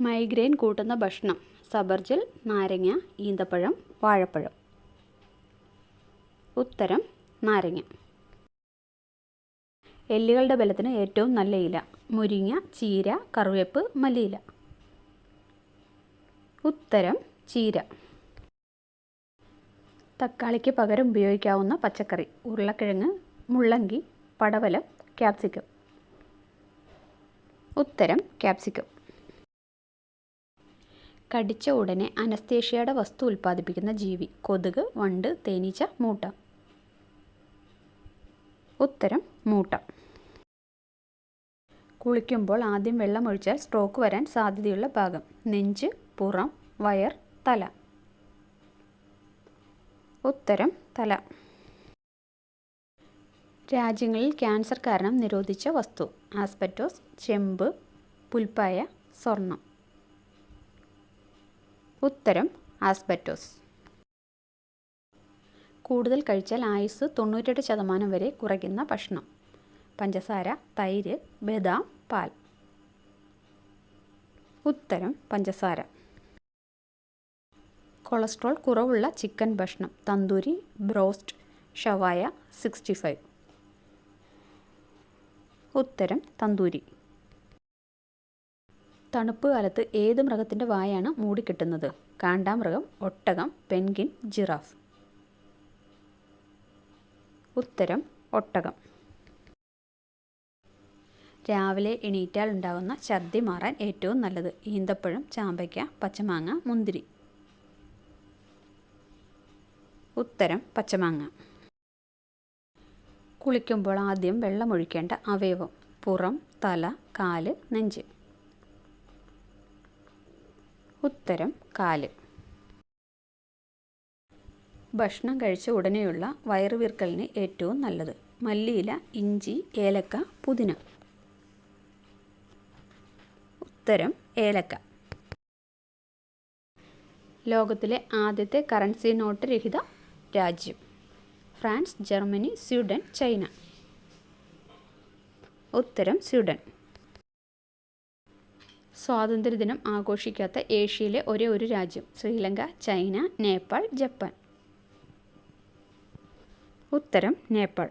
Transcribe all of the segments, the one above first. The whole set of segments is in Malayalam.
മൈഗ്രെയിൻ കൂട്ടുന്ന ഭക്ഷണം. സബർജൽ നാരങ്ങ ഈന്തപ്പഴം വാഴപ്പഴം. ഉത്തരം നാരങ്ങ. എല്ലുകളുടെ ബലത്തിന് ഏറ്റവും നല്ല ഇല. മുരിങ്ങ ചീര കറിവേപ്പ് മല്ലിയില. ഉത്തരം ചീര. തക്കാളിക്ക് പകരം ഉപയോഗിക്കാവുന്ന പച്ചക്കറി. ഉരുളക്കിഴങ്ങ് മുള്ളങ്കി പടവലം ക്യാപ്സിക്കം. ഉത്തരം ക്യാപ്സിക്കം. കടിച്ച ഉടനെ അനസ്തേഷ്യയുടെ വസ്തു ഉൽപ്പാദിപ്പിക്കുന്ന ജീവി. കൊതുക് വണ്ട് തേനീച്ച മൂട്ട. ഉത്തരം മൂട്ട. കുളിക്കുമ്പോൾ ആദ്യം വെള്ളം ഒഴിച്ചാൽ സ്ട്രോക്ക് വരാൻ സാധ്യതയുള്ള ഭാഗം. നെഞ്ച് പുറം വയർ തല. ഉത്തരം തല. രാജ്യങ്ങളിൽ ക്യാൻസർ കാരണം നിരോധിച്ച വസ്തു. ആസ്പെറ്റോസ് ചെമ്പ് പുൽപ്പായ സ്വർണം. ഉത്തരം ആസ്പെറ്റോസ് കൂടുതൽ കഴിച്ചാൽ ആയുസ് തൊണ്ണൂറ്റെട്ട് ശതമാനം വരെ കുറയ്ക്കുന്ന ഭക്ഷണം. പഞ്ചസാര തൈര് ബദാം പാൽ. ഉത്തരം പഞ്ചസാര. കൊളസ്ട്രോൾ കുറവുള്ള ചിക്കൻ ഭക്ഷണം. തന്തൂരി ബ്രോസ്റ്റ് ഷവായ സിക്സ്റ്റി ഫൈവ്. ഉത്തരം തന്തൂരി. തണുപ്പ് കാലത്ത് ഏത് മൃഗത്തിന്റെ വായാണ് മൂടിക്കിട്ടുന്നത്? കാണ്ടാമൃഗം ഒട്ടകം പെൻഗിൻ ജിറാഫ്. ഉത്തരം ഒട്ടകം. രാവിലെ എണീറ്റാൽ ഉണ്ടാകുന്ന ഛർദി മാറാൻ ഏറ്റവും നല്ലത് ഈന്തപ്പഴം ചാമ്പയ്ക്ക പച്ചമാങ്ങ മുന്തിരി. ഉത്തരം പച്ചമാങ്ങ. കുളിക്കുമ്പോൾ ആദ്യം വെള്ളമൊഴിക്കേണ്ട അവയവം പുറം തല കാൽ നെഞ്ച്. ഉത്തരം കാൽ. ഭക്ഷണം കഴിച്ച ഉടനെയുള്ള വയറുവീർക്കലിന് ഏറ്റവും നല്ലത്. മല്ലിയില ഇഞ്ചി ഏലക്ക പുതിന. ഉത്തരം ഏലക്ക. ലോകത്തിലെ ആദ്യത്തെ കറൻസി നോട്ട് രഹിത രാജ്യം. France Germany Sweden China. ഉത്തരം സ്വീഡൻ. സ്വാതന്ത്ര്യദിനം ആഘോഷിക്കാത്ത ഏഷ്യയിലെ ഒരേ ഒരു രാജ്യം ശ്രീലങ്ക ചൈന നേപ്പാൾ ജപ്പാൻ. ഉത്തരം നേപ്പാൾ.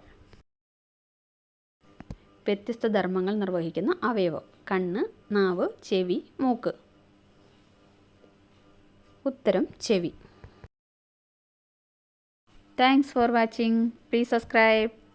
വ്യത്യസ്ത ധർമ്മങ്ങൾ നിർവഹിക്കുന്ന അവയവം കണ്ണ് നാവ് ചെവി മൂക്ക്. ഉത്തരം ചെവി. Thanks for watching please subscribe